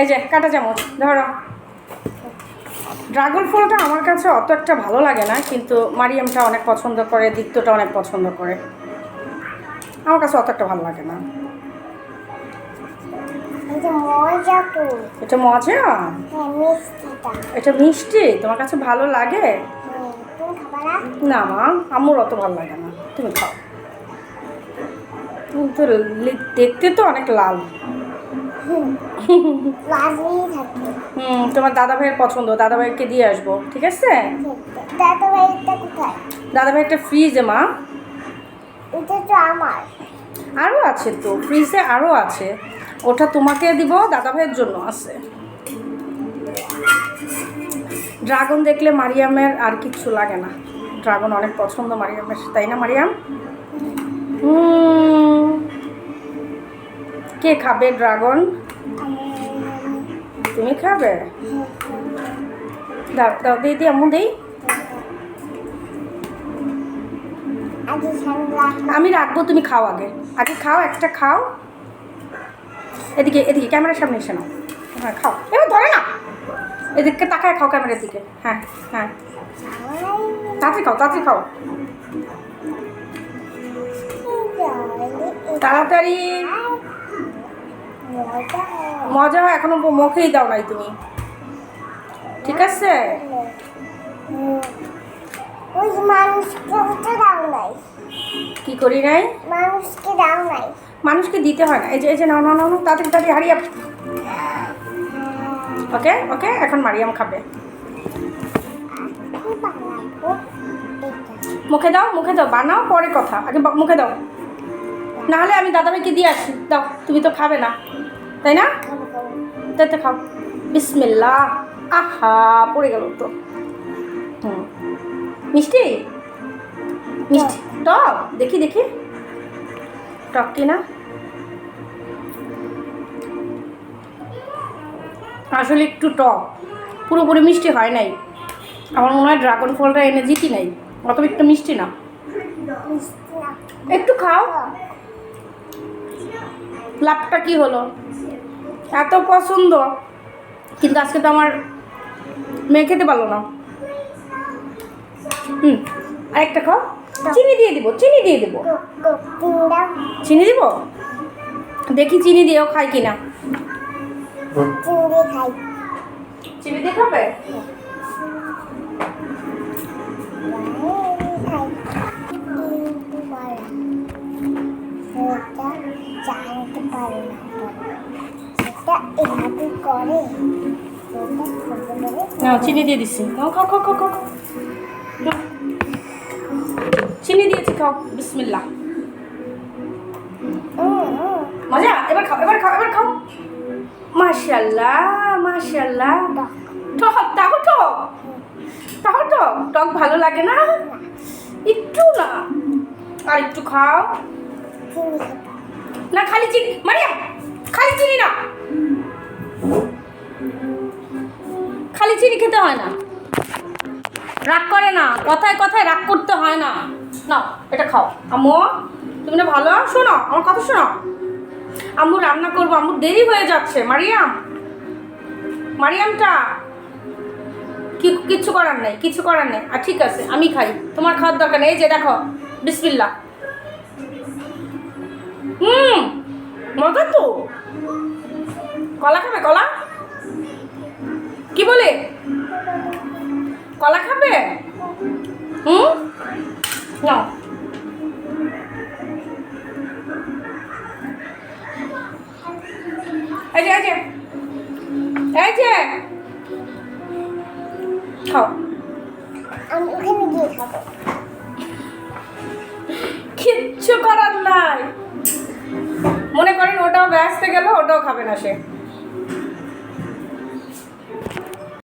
এই যে কাটা চামচ ধরো। ড্রাগন ফলটা আমার কাছে অত একটা ভালো লাগে না কিন্তু মারিয়ামটা অনেক পছন্দ করে দিত্যটা অনেক পছন্দ করে। আমার কাছে অত একটা ভালো লাগে না। এটা মজা এটা হ্যাঁ এটা মিষ্টি? তোমার কাছে ভালো লাগে? হ্যাঁ না? মা আম্মুর অত ভালো লাগে না। তুমি খাও। কিন্তু দেখতে তো অনেক লাল। হুম তোমার দাদা ভাইয়ের পছন্দ দাদা ভাইকে দিয়ে আসব ঠিক আছে? দাদা ভাইটা কোথায়? দাদা ভাই একটা ফ্রিজে মা। এটা তো আমার। আরও আছে তো ফ্রিজে আরও আছে। ওটা তোমাকে দিব দাদা ভাইয়ের জন্য আছে। ড্রাগন দেখলে মারিয়ামের আর কিচ্ছু লাগে না। ড্রাগন অনেক পছন্দ মারিয়ামের তাই না মারিয়াম? হুম। কে খাবে ড্রাগন? তুমি খাবে? দাও দাও দিয়ে দিই। আমি রাখব তুমি খাও আগে। আগে খাও একটা খাও। এদিকে এদিকে ক্যামেরার সামনে এসে নাও। হ্যাঁ খাও। এবার ধরে না। এদিকে তাকায় খাও ক্যামেরার দিকে। হ্যাঁ হ্যাঁ। তাড়াতাড়ি খাও তাড়াতাড়ি খাও। তাড়াতাড়ি। মজা হয় এখনও মুখেই দাও নাই তুমি। ঠিক আছে? কি করি নাই? মানুষকে দাও নাই। মানুষকে দিতে হয় না। এই যে এই যে নাও নাও নাও তাড়াতাড়ি তাড়াতাড়ি হারিয়ে ওকে ওকে এখন মারিয়াম খাবে। মুখে দাও মুখে দাও বানাও পরে কথা। আগে মুখে দাও। নাহলে আমি দাদাভাইকে দিয়ে আসি। দাও তুমি তো খাবে না। তাই না? খাব খাব তাই তো খাও। বিসমিল্লা আহা, পড়ে গেল তো। হুম। মিষ্টি? মিষ্টি। টক? দেখি দেখি। টক কি না? আসলে একটু টক। পুরোপুরি মিষ্টি হয় নাই। আমার মনে হয় ড্রাগন ফলটা এনে জিতি নাই? অত একটু মিষ্টি না। একটু খাও। লাভটা কি হলো? এত পছন্দ। কিন্তু আজকে তো আমার মেয়ে খেতে পারল না। হুম আরেকটা খাও। চিনি দিয়ে দিব চিনি দিয়ে দিব। চিনি দিব? দেখি চিনি দিয়েও খাই কিনা। চিংড়ি খাই চিনি দিয়ে খাবে? না, চিনি দিয়ে নাও খাও খাও খাও খাও খাও। চিনি দিয়েছি, খাও। বিসমিল্লা। মজা? এবার খাও এবার খাও এবার খাও। মাশাল্লাহ মাশাল্লাহ টক তাও টক তাও টক টক ভালো লাগে না? একটু না। আর একটু খাও। না, খালি চিনি। মারিয়া, খালি চিনি না। খালি চিনি খেতে হয় না। রাগ করে না, কথায় কথায় রাগ করতে হয় না। নাও, এটা খাও। আম্মু, তুমি না ভালো? শোনো, আমার কথা শোনো। আম্মু, রান্না করব। আম্মু, দেরি হয়ে যাচ্ছে। মারিয়াম, মারিয়ামটা কি, কিচ্ছু করার নেই, কিছু করার নেই। আর ঠিক আছে, আমি খাই। তোমার খাওয়ার দরকার নেই। এই যে, দেখো বিসমিল্লা হুম, মজা তো। কলা খাবে, কলা? কি বলে? কলা খাবে? হুম? নাও। এই যে এই যে। এই যে। খাও। আমি ওখানে গিয়ে খাব। কিচ্ছু করার নাই। মনে করেন ওটাও ব্যস্ত গেল ওটাও খাবে না সে।